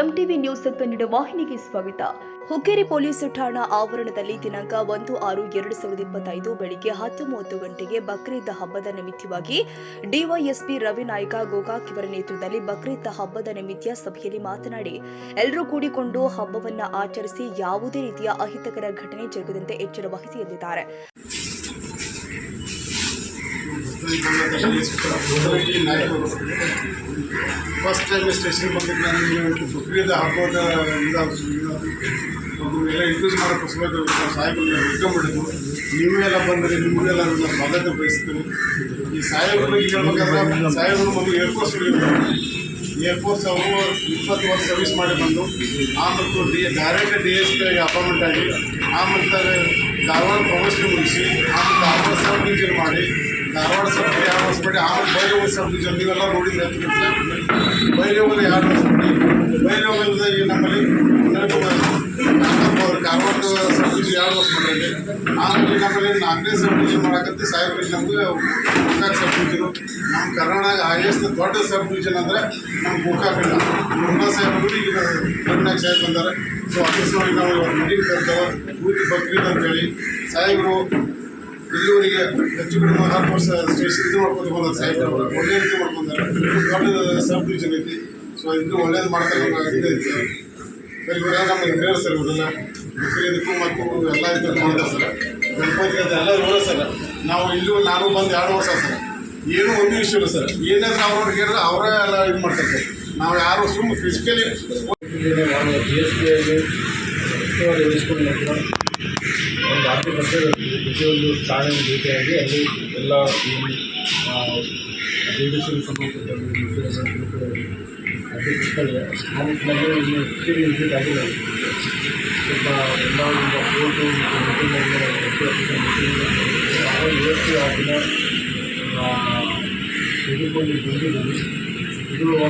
MTV news Kannada ವಾಹಿನಿಗೆ ಸ್ವಾಗತ. Hukkeri police ಠಾಣಾ ಆವರಣದಲ್ಲಿ ದಿನಾಂಕ ಒಂದು ಆರು ಎರಡು ಸಾವಿರದ ಇಪ್ಪತ್ತೈದು ಬೆಳಿಗ್ಗೆ ಹತ್ತು ಮೂವತ್ತು ಗಂಟೆಗೆ ಬಕ್ರೀದ್ ಹಬ್ಬದ ನಿಮಿತ್ತವಾಗಿ ಡಿವೈಎಸ್ಪಿ ರವಿ ನಾಯ್ಕ ಗೋಕಾಕ್ ಇವರ ನೇತೃತ್ವದಲ್ಲಿ ಬಕ್ರೀದ್ ಹಬ್ಬದ ನಿಮಿತ್ತ ಸಭೆಯಲ್ಲಿ ಮಾತನಾಡಿ, ಎಲ್ಲರೂ ಕೂಡಿಕೊಂಡು ಹಬ್ಬವನ್ನು ಆಚರಿಸಿ ಯಾವುದೇ ರೀತಿಯ ಅಹಿತಕರ ಘಟನೆ ಜರುಗದಂತೆ ಎಚ್ಚರ ವಹಿಸಿ ಎಂದಿದ್ದಾರೆ. ಫಸ್ಟ್ ಟೈಮ್ ಸ್ಟೇಷನ್ ಬಂದಿದ್ದು ನಾನು ಬಕ್ರೀದ್ ಹಬ್ಬದ ಎಲ್ಲ ಇಂಕ್ರೀಸ್ ಮಾಡೋಕ್ಕೋಸ್ಕರ ಸಾಹೇಬರನ್ನ ಹಿಡ್ಕೊಂಡ್ಬಿಟ್ಟಿದ್ದು ನೀವೆಲ್ಲ ಬಂದರೆ ನಿಮಗೆಲ್ಲ ನನ್ನ ಸ್ವಾಗತ ಬಯಸ್ತೀನಿ ಈ ಸಾಹೇಬ್ರ ಬಗ್ಗೆ ಹೇಳ್ಬೇಕಾದ್ರೆ ಸಾಹೇಬರು ಮೊದಲು ಏರ್ಫೋರ್ಸ್ ಏರ್ಫೋರ್ಸ್ ಅವರು ಇಪ್ಪತ್ತು ವರ್ಷ ಸರ್ವಿಸ್ ಮಾಡಿ ಬಂದು ಆಮೇಲೆ D direct D S P appointment ಆಗಿ ಆಮೇಲೆ ಧಾರವಾಡ ಪ್ರೊಫೆಷನ್ ಮುಗಿಸಿ ಆಮೇಲೆ ಸಬ್ ಡಿವಿಷನ್ ಮಾಡಿ ಧಾರವಾಡ ಸಬ್ ಮಾಡಿ ಆಮೇಲೆ ಬೈಲಹೊಂಗಲ ಸಬ್ ಡಿವಿಷನ್ ನೀವೆಲ್ಲ ನೋಡಿದ್ರೆ ಬೈಲಹೊಂಗಲ ಎರಡು ವರ್ಷ ಮಾಡಿ ಬೈಲಹೊಂಗಲದ ಈ ನಮ್ಮಲ್ಲಿ ಅವರು, ಧಾರವಾಡ ಸಬ್ ಡಿವಿಷನ್ ಎರಡು ಮಾಡಿರಿ ಆಮೇಲೆ ನಮ್ಮಲ್ಲಿ ನಾಲ್ಕನೇ ಸಬ್ ಡಿವಿಷನ್ ಮಾಡಕತ್ತಿ ಸಾಹೇಬ್ರಿಗೆ ನಮಗೆ ಗೋಕಾಕ್ ಸಬ್ ಡಿವಿಷನು ನಮ್ಮ ಕರ್ನಾಟಕ ಹೈಯೆಸ್ಟ್ ದೊಡ್ಡ ಸಬ್ ಡಿವಿಷನ್ ಅಂದರೆ ನಮ್ಮ ಗೋಕಾಕ್ ಮುರುಘಾ ಸಾಹೇಬರು ಈಗ ಕರ್ನಾಟಕ ಸಾಹೇಬ್ ಬಂದಾರೆ. ಸೊ ಅಕಸ್ಮಾತ್ ನಾವು ಮೀಟಿಂಗ್ ಕರೆದವ ಊರಿಗೆ ಬಕ್ರೀದ್ ಅಂತೇಳಿ ಸಾಹೇಬರು ಇಲ್ಲಿವರೆಗೆ ಹೆಚ್ಚು ಕಡಿಮೆ ಹತ್ತು ವರ್ಷ ಸ್ಟೇಷನ್ ಇದು ಮಾಡ್ಕೊಂಡು ಬಂದಾರೆ ಸಾಹೇಬ್ರು ಒಳ್ಳೆ ರೀತಿ ಮಾಡ್ಕೊಂಡಾರೆ ದೊಡ್ಡ ಸಬ್ ಡಿವಿಷನ್ ಐತಿ. ಸೊ ಇದು ಒಳ್ಳೇದು ಮಾಡ್ತಾರೆ ಇದೈತಿ ಸರ್ ಇವರೆಲ್ಲ ನಮಗೆ ಹಿರಿಯರು ಸರ್ ಇವರೆಲ್ಲ ಇದಕ್ಕೂ ಮತ್ತು ಎಲ್ಲ ಇದು ಮಾಡ್ತಾರೆ ಸರ್. ಗಣಪತಿ ಅಂತ ಎಲ್ಲ ಇವರೇ ಸರ್. ನಾವು ಇಲ್ಲೂ ನಾನು ಬಂದು ಎರಡು ವರ್ಷ ಸರ್. ಏನು ಒಂದು ವಿಷಯ ಇಲ್ಲ ಸರ್. ಏನೇ ಅವ್ರಿಗೆ ಹೇಳಿದ್ರೆ ಅವರೇ ಎಲ್ಲ ಇದು ಮಾಡ್ತಾರೆ ಸರ್. ನಾವು ಯಾರು ಸುಮ್ಮನೆ ಫಿಸಿಕಲಿ ಜಿ ಎಸ್ ಬಿ ಉಸ್ತುವಾರಿ ವಹಿಸ್ಕೊಂಡಿದ್ದು ಆರ್ಥಿಕ ಪ್ರತಿಯೊಂದು ಠಾಣೆಗೆ ಭೇಟಿಯಾಗಿ ಅಲ್ಲಿ ಎಲ್ಲ ವಿಸಿಟ್ ಆಗಿಲ್ಲ ಸ್ವಲ್ಪ ಎಲ್ಲ ಒಂದು ಇವತ್ತು ಆ ದಿನ ಇದು ಒಂದು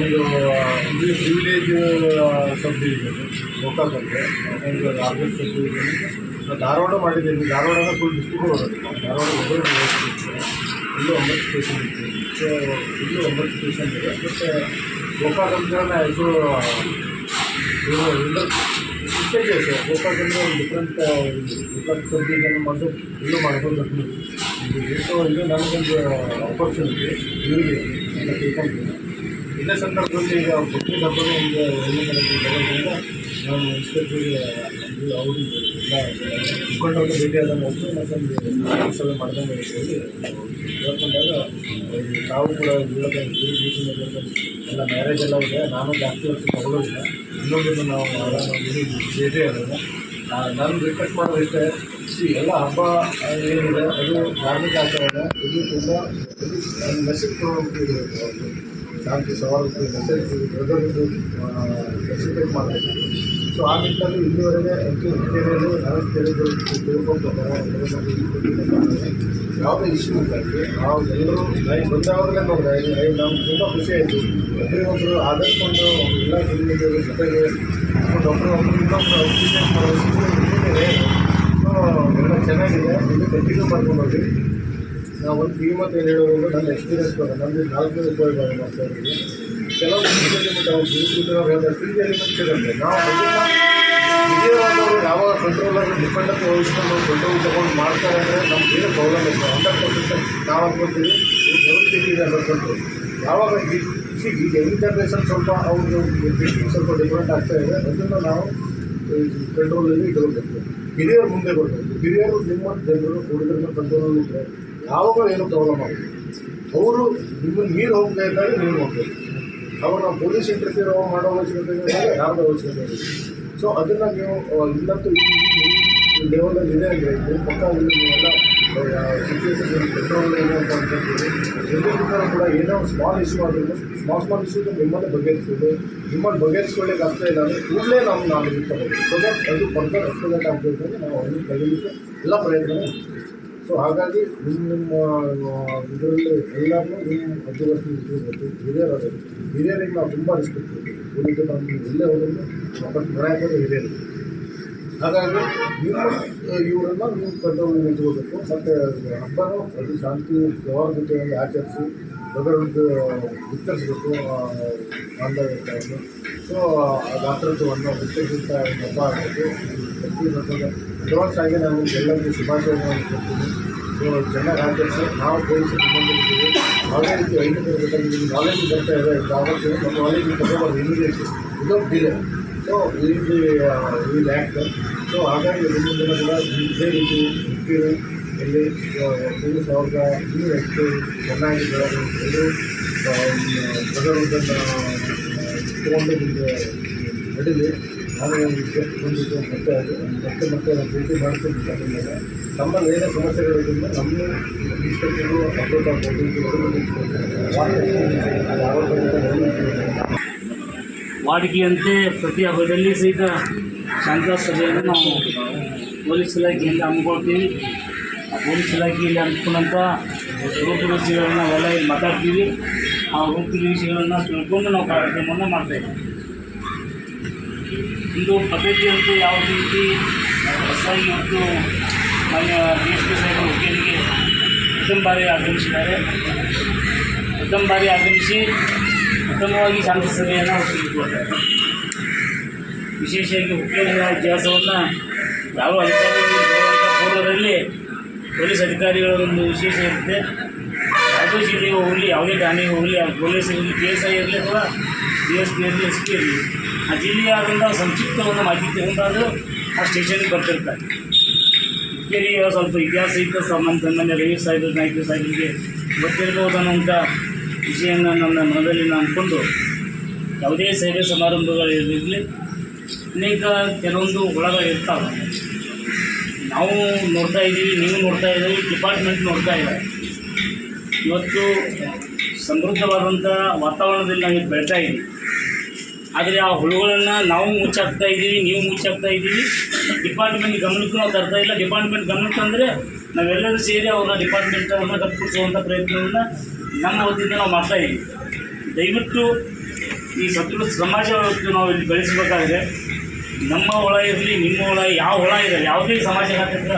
ಇದು ವಿಲೇಜ್ ಸಬ್ ಡಿವಿಷನ್ ಗೋಕಾಕ್ ಅಂತ ಒಂದು ಡಿವಿಷನ್ ಧಾರವಾಡ ಮಾಡಿದ್ದೀವಿ ಧಾರವಾಡ ಫುಲ್ ಡಿಸ್ಟ್ರಿಕ್ಟ್ ಧಾರವಾಡ ಒಬ್ಬರು ಇಲ್ಲೂ ಒಂಬತ್ತು ಸ್ಟೇಷನ್ ಇತ್ತು. ಸೊ ಇಲ್ಲೂ ಒಂಬತ್ತು ಸ್ಟೇಷನ್ ಇದೆ. ಮತ್ತು ಗೋಕಾಕ್ ಹೆಸರು ಇದು ಇಂಡರ್ ಇಷ್ಟೇ ಇದೆ ಗೋಕಾಕ್ ಅಂದರೆ ಒಂದು ಡಿಫ್ರೆಂಟ್ ಗೋಕಾಕ್ ಸಬ್ ಮಾಡಿ ಇಲ್ಲೂ ಮಾಡ್ಕೊಂಡು ಬರ್ತೀನಿ ಸೊ ಇದು ನನಗೊಂದು ಆಪರ್ಚುನಿಟಿ ಇವರಿಗೆ ಅಂತ ತಿಳ್ಕೊಂತೀನಿ ಇದೇ ಸಂದರ್ಭದಲ್ಲಿ ಈಗ ಬುಕ್ಕಿಂಗ್ ಹಬ್ಬದ ಒಂದು ಹೆಣ್ಣು ಕಡೆ ಬರೋದ್ರಿಂದ ನಾನು ಇನ್ಸ್ಪೆಕ್ಟ್ರಿಗೆ ಅವರು ಮುಖಂಡರನ್ನು ಭೇಟಿಯಾದ ಮೊದಲು ಮತ್ತೊಂದು ಸಭೆ ಮಾಡಿದಂಗೆ ಹೇಳಿ ಹೇಳ್ಕೊಂಡಾಗ ತಾವು ಕೂಡ ಎಲ್ಲ ಮ್ಯಾರೇಜ್ ಎಲ್ಲ ಇದೆ, ನಾನು ಜಾಸ್ತಿ ವರ್ಷ ತಗೊಳ್ಳೋದಿಲ್ಲ. ಇನ್ನೊಂದನ್ನು ನಾವು ಭೇಟಿ ಆದಾಗ ನಾನು ರಿಕ್ವೆಸ್ಟ್ ಮಾಡೋದಕ್ಕೆ ಎಲ್ಲ ಹಬ್ಬ ಏನಿದೆ, ಅದು ಧಾರ್ಮಿಕ ಆಚರಣೆ. ಇದು ತುಂಬ ಮೆಸೇಜ್ ಶಾಂತಿ ಸವಾಲು ಮೆಸೇಜ್ ದೊಡ್ಡದು ರೆಸಿಪೇಟ್ ಮಾಡಬೇಕು. ಸೊ ಆ ನಿಟ್ಟಿನಲ್ಲಿ ಇಲ್ಲಿವರೆಗೆ ಹೆಚ್ಚು ಹಿರಿಯರು ನಾನು ತಿಳಿದು ತಿಳ್ಕೊಂಡ್ಬರ್ತಾರೆ ಯಾವುದೇ ಇಶ್ಯೂ ಇದ್ದಾಗಿ ನಾವು ಎಲ್ಲರೂ ಲೈನ್ ಬಂದವ್ರಿಗೆ ನೋಡಿದ್ರೆ ನಮ್ಗೆ ತುಂಬ ಖುಷಿ ಆಯಿತು. ಆದಷ್ಟು ಆದರ್ಶಕೊಂಡು ಎಲ್ಲ ಹಿರಿಯರು ಜೊತೆಗೆ ಒಬ್ಬರು ಒಬ್ಬರು ಇನ್ನೊಬ್ಬರು ಅಪ್ರಿಷಿಯೇಟ್ ಮಾಡೋದು ಎಲ್ಲ ಚೆನ್ನಾಗಿದೆ. ಇದು ಕಂಟಿನ್ಯೂ ಮಾಡ್ಕೊಂಡು ಹೋಗಿ ನಾವು ಒಂದು ಟೀಮ್ ಅಂತ ಏನು ಹೇಳೋದು ನನ್ನ ಎಕ್ಸ್ಪೀರಿಯನ್ಸ್ ಬಂದ ನಮಗೆ ನಾಲ್ಕು ಉಪಯೋಗ ಮಾಡ್ತಾ ಇದ್ದೀವಿ. ಕೆಲವು ನಾವು ಸಿಗುತ್ತೆ ನಾವು ಯಾವಾಗ ಕಂಟ್ರೋಲರ್ ಡಿಪೆಂಡೆಂಟ್ ವಹಿಸ್ಕೊಂಡು ಕಂಟ್ರೋಲ್ ತೊಗೊಂಡು ಮಾಡ್ತಾರೆ ಅಂದರೆ ನಮ್ಗೆ ಏನು ಪ್ರಾಬ್ಲಮ್ ಇಲ್ಲ. ಹಂಡ್ರೆಡ್ ಪರ್ಸೆಂಟ್ ನಾವು ಅನ್ನೋ ಕಂಟ್ರೋಲ್ ಯಾವಾಗ ಈ ಈಗ ಎಲ್ಲಿ ಜನ್ರೇಷನ್ ಸ್ವಲ್ಪ ಅವ್ರದ್ದು ಸ್ವಲ್ಪ ಡಿಫ್ರೆಂಟ್ ಆಗ್ತಾ ಇದೆ, ಅದನ್ನು ನಾವು ಕಂಟ್ರೋಲಲ್ಲಿ ಇಟ್ಕೊಳ್ಬೇಕು. ಹಿರಿಯರು ಮುಂದೆ ಬರಬೇಕು. ಹಿರಿಯರು ನಿಮ್ಮ ಜನರು ಹುಡುಗರನ್ನ ಕಂಟ್ರೋಲಲ್ಲಿ ಇದ್ದರೆ ಯಾವಾಗ ಏನು ಪ್ರಾಬ್ಲಮ್ ಆಗುತ್ತೆ? ಅವರು ನಿಮ್ಮನ್ನು ನೀರು ಹೋಗ್ತಾ ಇದ್ದಾಗ ನೀರು ಹೋಗ್ತಾರೆ ಅವಾಗ ನಾವು ಪೊಲೀಸ್ ಇಂಟರ್ಫಿಯರ್ ಮಾಡೋ ಅವಶ್ಯಕತೆ ಯಾರ್ದು ಅವಶ್ಯಕತೆ ಸೊ ಅದನ್ನು ನೀವು ಇಲ್ಲಂತೂ ಲೆವೆಲಲ್ಲಿ ಇದೆ ಅಂದರೆ ನಿಮ್ಮ ಪಕ್ಕ ನೀವೆಲ್ಲ ಅಂತ ಕೂಡ ಏನೋ ಸ್ಮಾಲ್ ಇಶ್ಯೂ ಆದ್ರೂ ಸ್ಮಾಲ್ ಸ್ಮಾಲ್ ಇಶ್ಯೂ ನಿಮ್ಮನ್ನು ಬಗೆಹರಿಸ್ಬೋದು, ನಿಮ್ಮನ್ನು ಬಗೆಹರಿಸ್ಕೊಳ್ಳಿಕ್ಕೆ ಆಗ್ತಾ ಇಲ್ಲ ಅಂದರೆ, ಕೂಡಲೇ ನಾವು ನಾವು ಇಟ್ಕೋಬೇಕು ಸೊ ದಟ್ ಅದು ಪರ್ಫೆಕ್ಟ್ ಅಷ್ಟು ಅಂದರೆ ನಾವು ಅದನ್ನು ಕಲಿಯಲಿಕ್ಕೆ ಎಲ್ಲ ಪ್ರಯತ್ನ ಸೊ ಹಾಗಾಗಿ ನಿಮ್ಮ ನಿಮ್ಮ ಇದರಲ್ಲಿ ಎಲ್ಲರನ್ನೂ ನಿಮ್ಮ ಮಧ್ಯವರ್ತಿ ಇಟ್ಕೋಬೇಕು ಹಿರಿಯರು ಹಿರಿಯರಿಗೆ ನಾವು ತುಂಬ ರೆಸ್ಪೆಕ್ಟ್ ಕೊಡ್ತೀವಿ ಉಳಿದು ನಮಗೆ ಎಲ್ಲೇ ಹೋದ್ರು ವಾಪಸ್ ಬರಾಕೋದು ಹಿರಿಯರು. ಹಾಗಾಗಿ ನೀವು ಇವರನ್ನು ನೀವು ಕಂಟ್ರೋಲ್ ಇಟ್ಕೋಬೇಕು. ಮತ್ತು ಹಬ್ಬನೂ ಅದು ಶಾಂತಿ ಜವಾಬ್ದಾರಿಯಲ್ಲಿ ಆಚರಿಸಿ ಅದರೊಂದು ವಿಸ್ತರಿಸಬೇಕು ಬಾಂಧವ್ಯವನ್ನು ಸೊ ದಾತೃತ್ವವನ್ನು ವಿಸ್ತರಿಸುತ್ತ ಹಬ್ಬ ಆಗಬೇಕು ಪ್ರತಿ ನಾವು ಎಲ್ಲರಿಗೂ ಶುಭಾಶಯಗಳನ್ನು ಕೊಡ್ತೀವಿ ಸೊ ಚೆನ್ನಾಗಿ ಆಚರಿಸಿ ನಾವು ಸಂಬಂಧಿಸಿದ್ದೀವಿ ಯಾವುದೇ ರೀತಿ ವೈದ್ಯಕರ ನಿಮ್ಗೆ ನಾಲೆಜ್ ಬರ್ತಾ ಇದೆ ಆಗುತ್ತೆ ಮತ್ತು ನಾಲೆಜ್ ತಗೋಬಾರ್ದು ಇಮಿಡಿಯೇಟ್ ವಿದೌಟ್ ಡಿಲೇ ಸೊ ಇಲ್ಲಿ ಈ ಲ್ಯಾಕ್ ಸೊ ಹಾಗಾಗಿ ಮುಂದಿನ ದಿನಗಳ ಇದೇ ರೀತಿ ಮುಖ್ಯರು ಇಲ್ಲಿ ಪೊಲೀಸ್ ಅವ್ರಿಗೆ ಇನ್ನೂ ಹೆಚ್ಚು ಚೆನ್ನಾಗಿದ್ದಾರೆ. ಎಲ್ಲರೂ ಪ್ರಜಾರೋಧನ ಇಟ್ಕೊಂಡು ಮುಂದೆ ನಡೀಲಿ ನಾನು ಬಂದಿದ್ದು ಮತ್ತೆ ಮತ್ತೆ ಮತ್ತೆ ಭೇಟಿ ಮೇಲೆ ನಮ್ಮಲ್ಲಿ ಏನೇ ಸಮಸ್ಯೆಗಳಿಂದ ನಮ್ಮ ಇನ್ಸ್ಪೆಕ್ಟರು ಅಪ್ಡೇಟ್ ಆಗ್ಬೋದು ವಾಡಿಕೆಯಂತೆ ಪ್ರತಿ ಹಬ್ಬದಲ್ಲಿ ಸಹಿತ ಶಾಂತ ಸಭೆಯನ್ನು ನಾವು ಪೊಲೀಸ್ ಇಲಾಖೆಯಿಂದ ಹಮ್ಮಿಕೊಳ್ತೀವಿ. ಪೊಲೀಸ್ ಇಲಾಖೆಯಲ್ಲಿ ಹಮ್ಮಿಕೊಂಡಂಥ ರೂಪದ ವಿಷಯಗಳನ್ನ ನಾವೆಲ್ಲ ಇಲ್ಲಿ ಮಾತಾಡ್ತೀವಿ. ಆ ರೂಪದ ವಿಷಯಗಳನ್ನು ತಿಳ್ಕೊಂಡು ನಾವು ಕಾರ್ಯಕ್ರಮವನ್ನು ಮಾಡ್ತೇವೆ ಇಂದು ಪದ್ಧತಿಯಂತೆ ಯಾವ ರೀತಿ ಹೊಸದಾಗಿ ಇವತ್ತು ಮಾನ್ಯ ಡಿ ಎಸ್ ಪಿ ಸಾಹೇಬರು ಹುಕ್ಕೇರಿಗೆ ಪ್ರಥಮ ಬಾರಿ ಆಗಮಿಸಿದ್ದಾರೆ. ಪ್ರಥಮ ಬಾರಿ ಆಗಮಿಸಿ ಉತ್ತಮವಾಗಿ ಶಾಂತಿ ಸಭೆಯನ್ನು ಒಪ್ಪಿಕೊಳ್ತಾರೆ ವಿಶೇಷವಾಗಿ ಹುಕ್ಕೇರಿಯ ಇತಿಹಾಸವನ್ನು ಯಾವ ಅಧಿಕಾರಿಗಳು ಪೂರ್ವದಲ್ಲಿ ಪೊಲೀಸ್ ಅಧಿಕಾರಿಗಳೊಂದು ವಿಶೇಷ ಇರುತ್ತೆ. ಯಾವುದೇ ಜಿಲ್ಲೆಗೆ ಹೋಗಲಿ, ಯಾವುದೇ ಠಾಣೆಗೆ ಹೋಗಲಿ ಪೊಲೀಸ್ ಇರಲಿ ಪಿ ಎಸ್ ಐ ಇರಲಿ ಅಥವಾ ಡಿ ಎಸ್ ಪಿ ಇರಲಿ ಎಸ್ ಪಿ ಇರಲಿ ಆ ಜಿಲ್ಲೆಯ ಆದಂಥ ಸಂಕ್ಷಿಪ್ತ ಒಂದು ಮಾಹಿತಿ ತಗೊಂಡಾದ್ರು ಆ ಸ್ಟೇಷನ್ಗೆ ಬರ್ತಿರ್ತಾರೆ. ಕೆರೆಯ ಸ್ವಲ್ಪ ಇತಿಹಾಸ ಇದ್ದ ಸಂಬಂಧ ನನ್ನ ರವಿ ಸಾಹೇಬ್ ನಾಯ್ಕ ಗೊತ್ತಿರ್ಬೋದು ಅನ್ನುವಂಥ ವಿಷಯನ ನನ್ನ ಮನದಲ್ಲಿ ನಾನು ಅಂದ್ಕೊಂಡು ಯಾವುದೇ ಸೇವೆ ಸಮಾರಂಭಗಳಿರಲಿ, ಅನೇಕ ಕೆಲವೊಂದು ಒಳಗ ಇರ್ತಾವೆ. ನಾವು ನೋಡ್ತಾ ಇದ್ದೀವಿ, ನೀವು ನೋಡ್ತಾ ಇದ್ದೀವಿ ಡಿಪಾರ್ಟ್ಮೆಂಟ್ ನೋಡ್ತಾ ಇದ್ದಾರೆ ಇವತ್ತು ಸಮೃದ್ಧವಾದಂಥ ವಾತಾವರಣದಲ್ಲಿ ನಾವು ಬೆಳ್ತಾ ಇದ್ದೀವಿ. ಆದರೆ ಆ ಹುಳುಗಳನ್ನು ನಾವು ಮುಚ್ಚಾಕ್ತಾ ಇದ್ದೀವಿ, ನೀವು ಮುಚ್ಚಾಕ್ತಾ ಇದ್ದೀವಿ. ಡಿಪಾರ್ಟ್ಮೆಂಟ್ ಗಮನಕ್ಕೂ ನಾವು ತರ್ತಾ ಇಲ್ಲ. ಡಿಪಾರ್ಟ್ಮೆಂಟ್ ಗಮನಕ್ಕೆ ಅಂದರೆ ನಾವೆಲ್ಲರೂ ಸೇರಿ ಅವರ ಡಿಪಾರ್ಟ್ಮೆಂಟ್ ಅವ್ರನ್ನ ಕಪ್ಪಿಸುವಂಥ ಪ್ರಯತ್ನವನ್ನು ನಮ್ಮ ವತಿಯಿಂದ ನಾವು ಮಾಡ್ತಾ ಇದ್ದೀವಿ. ದಯವಿಟ್ಟು ಈ ಸದೃಢ ಸಮಾಜ ನಾವು ಇಲ್ಲಿ ಬೆಳೆಸಬೇಕಾದ್ರೆ ನಮ್ಮ ಹೊಳ ಇರಲಿ, ನಿಮ್ಮ ಹೊಳ, ಯಾವ ಹೊಳ ಇರಲಿ, ಯಾವುದೇ ಸಮಾಜ ಹಾಕಿದ್ರೆ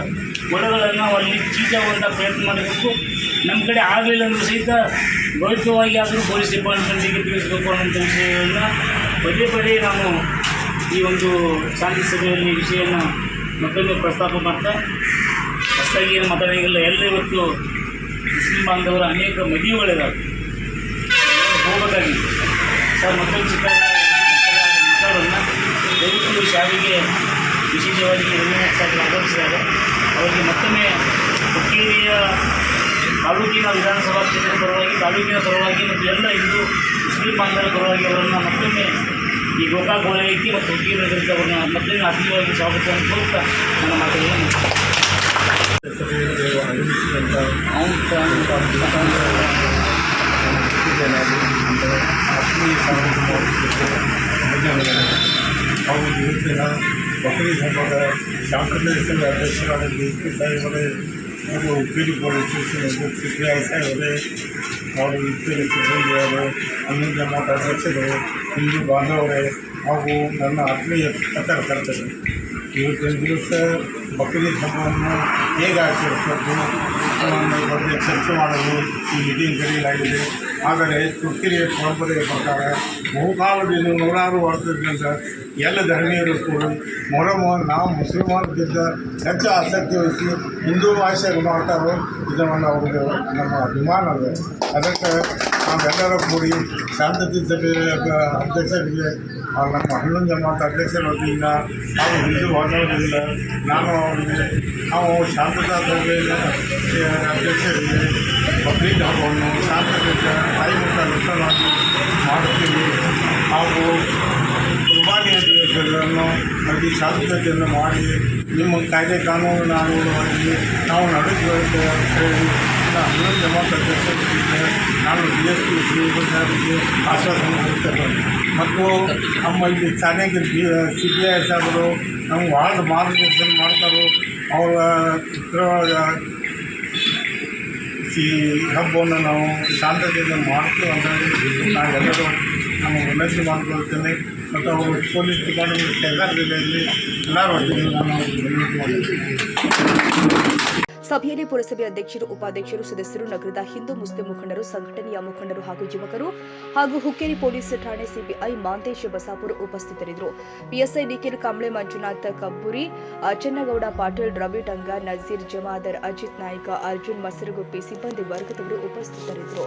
ಹೊಳಗಳನ್ನು ಅಲ್ಲಿ ಚೀಚುವಂಥ ಪ್ರಯತ್ನ ಮಾಡಬೇಕು. ನಮ್ಮ ಕಡೆ ಆಗಲಿಲ್ಲ ಅಂದರೂ ಸಹಿತ ಗೌರವವಾಗಿ ಆದರೂ ಪೊಲೀಸ್ ಡಿಪಾರ್ಟ್ಮೆಂಟಿಗೆ ತಿಳಿಸಬೇಕು ಅನ್ನೋಂಥ ವಿಷಯವನ್ನು ಪದೇ ಪದೇ ನಾವು ಈ ಒಂದು ಶಾಂತಿ ಸಭೆಯಲ್ಲಿ ವಿಷಯವನ್ನು ಮತ್ತೊಮ್ಮೆ ಪ್ರಸ್ತಾಪ ಮಾಡ್ತಾ ಹೊಸದಾಗಿ ಏನು ಮಾತಾಡೋಂಗಿಲ್ಲ ಎಲ್ಲ ಇವತ್ತು ಮುಸ್ಲಿಂ ಬಾಂಧವರ ಅನೇಕ ಮದುವೆಗಳಿದಾವೆ ಹೋಗಬೇಕಾಗಿತ್ತು ಸರ್, ಮತ್ತೊಂದು ಚಿಕ್ಕ ಮಾತಾಡೋಣ. ದಯವಿಟ್ಟು ಶಾಲೆಗೆ ವಿಶೇಷವಾಗಿ ರವೀಂದ್ರನಾಥ್ ಸಾಹೇಬ್ ಆಗಮಿಸಿದ್ದಾರೆ. ಅವರಿಗೆ ಮತ್ತೊಮ್ಮೆ ಹುಕ್ಕೇರಿಯ ತಾಲೂಕಿನ ವಿಧಾನಸಭಾ ಕ್ಷೇತ್ರದ ಪರವಾಗಿ, ತಾಲೂಕಿನ ಪರವಾಗಿ ಮತ್ತು ಎಲ್ಲ ಹಿಂದೂ ಮುಸ್ಲಿಂ ಬಾಂಧವರ ಪರವಾಗಿ ಅವರನ್ನು ಮತ್ತೊಮ್ಮೆ ಈ ಗೋಕಾಕ್ ವಲಯಕ್ಕೆ ಮತ್ತು ಹುಕ್ಕೇರಿ ನಗರಕ್ಕೆ ಅವರನ್ನ ಮತ್ತೊಮ್ಮೆ ಆತ್ಮೀಯವಾಗಿ ಸ್ವಾಗತವನ್ನು ಕೋರುತ್ತಾ ನನ್ನ ಮಾತುಗಳನ್ನು ಮುಗಿಸ್ತೇನೆ. ಆಗಮಿಸಿದಂಥ ಆತ್ಮೀಯ ಹಾಗೂ ಇವತ್ತಿನ ಬಕ್ರೀದ್ ಹಬ್ಬದ ಶಾಂತದೇಶದ ಅಧ್ಯಕ್ಷರಾದ ಡಿ ಪಿ ಸಾಹೇಬರೇ ಹಾಗೂ Upperi police station C P I ಸಾಹೇಬರೇ ಉಪ್ಪೇರಿ ಸಿಬ್ಬಂದಿಯವರು ಹನ್ನೊಂದು ಜಮಾತ ಅಧ್ಯಕ್ಷರು ಹಿಂದೂ ಬಾಂಧವರೇ ಹಾಗೂ ನನ್ನ ಆತ್ಮೀಯ ಪತ್ರಕರ್ತರು ಇವತ್ತಿನ ದಿವಸ ಬಕ್ರೀದ್ ಹಬ್ಬವನ್ನು ಹೇಗೆ ಆಚರಿಸಬೇಕು ಬಗ್ಗೆ ಚರ್ಚೆ ಮಾಡಲು ಈ ಮೀಟಿಂಗ್ ಕರೆಯಲಾಗಿದೆ ಆದರೆ ತುರ್ಕಿರಿಯ ಪರಂಪರೆಯ ಪ್ರಕಾರ ಬಹುಕಾಲದಿಂದ ನೂರಾರು ವರ್ಷದಿಂದ ಎಲ್ಲ ಧರ್ಮೀಯರು ಕೂಡ ಮೊಹರಮವನ್ನು ನಾವು ಮುಸ್ಲಿಮರಿಗಿಂತ ಹೆಚ್ಚು ಆಸಕ್ತಿ ವಹಿಸಿ ಹಿಂದೂ ಭಾಷೆಯಲ್ಲಿ ಮಾಡ್ತಾರೋ ಇದನ್ನು ಅವ್ರಿಗೆ ನಮ್ಮ ಅಭಿಮಾನ ಇದೆ ಅದಕ್ಕೆ ನಾವೆಲ್ಲರೂ ಕೂಡಿ ಶಾಂತತೆ ಸಭೆಯ ಅಧ್ಯಕ್ಷರಿಗೆ ನಮ್ಮ ಹಣ್ಣು ಜಮಾತ ಅಧ್ಯಕ್ಷರ ವತಿಯಿಂದ ನಾವು ಹಿಂದೂ ಬಾಂಧವರಿಂದ ನಾನು ಅವರಿಗೆ ನಾವು ಶಾಂತತಾ ಸಭೆಯ ಅಧ್ಯಕ್ಷರಿಗೆ ಬಕ್ರೀದ್ ಹಬ್ಬವನ್ನು ಶಾಂತತೆ ತಾಯಿ ಅತಿ ಶಾಂತತೆಯನ್ನು ಮಾಡಿ, ನಿಮ್ಮ ಕಾಯ್ದೆ ಕಾನೂನು ಅನುಗುಣವಾಗಿ ನಾವು ನಡೆಸಬೇಕು ಅಂತ ಹೇಳಿ ನಾನು ನಾನು ಬಿ ಎಸ್ ಪಿ ಶ್ರೀಗಳಿಗೆ ಆಶ್ವಾಸನೆ ಕೊಡ್ತೇನೆ. ಮತ್ತು ನಮ್ಮ ಇಲ್ಲಿ ಚಾನೆಗೆ ಬಿ ಸಿ ಬಿ ಐ ಸಾಹೇಬರು ನಮ್ಗೆ ಭಾಳ ಮಾರ್ಗದರ್ಶನ ಮಾಡ್ತಾರೆ, ಅವರ ಚಿತ್ರವಾಗ ಈ ಹಬ್ಬವನ್ನು ನಾವು ಶಾಂತತೆಯಿಂದ ಮಾಡ್ತೀವಿ ಅಂತ ಹೇಳಿ ನಾವೆಲ್ಲರೂ ನಮ್ಮ ವಿನಂತಿ ಮಾಡ್ಕೊಳ್ತೇನೆ. ಪೊಲೀಸ್ ಕೈಗಾರಿಕೆಗಳಲ್ಲಿ ಎಲ್ಲರೂ ಸಭೆಯಲ್ಲಿ ಪುರಸಭೆ ಅಧ್ಯಕ್ಷರು, ಉಪಾಧ್ಯಕ್ಷರು, ಸದಸ್ಯರು, ನಗರದ ಹಿಂದೂ ಮುಸ್ಲಿಂ ಮುಖಂಡರು, ಸಂಘಟನೆಯ ಮುಖಂಡರು ಹಾಗೂ ಯುವಕರು ಹಾಗೂ ಹುಕ್ಕೇರಿ ಪೊಲೀಸ್ ಠಾಣೆ ಸಿಪಿಐ ಮಾಂತೇಶ್ ಬಸಾಪುರ್ ಉಪಸ್ಥಿತರಿದ್ದರು. ಪಿಎಸ್ಐ ನಿಖಿಲ್ ಕಾಂಬ್ಳೆ ಮಂಜುನಾಥ ಕಬ್ಬುರಿ ಚನ್ನಗೌಡ ಪಾಟೀಲ್, ರವಿ ಟಂಗ ನಜೀರ್ ಜಮಾದರ್, ಅಜಿತ್ ನಾಯ್ಕ, ಅರ್ಜುನ್ ಮಸರಗುಪ್ಪಿ, ಸಿಬ್ಬಂದಿ ವರ್ಗದವರು ಉಪಸ್ಥಿತರಿದ್ದರು.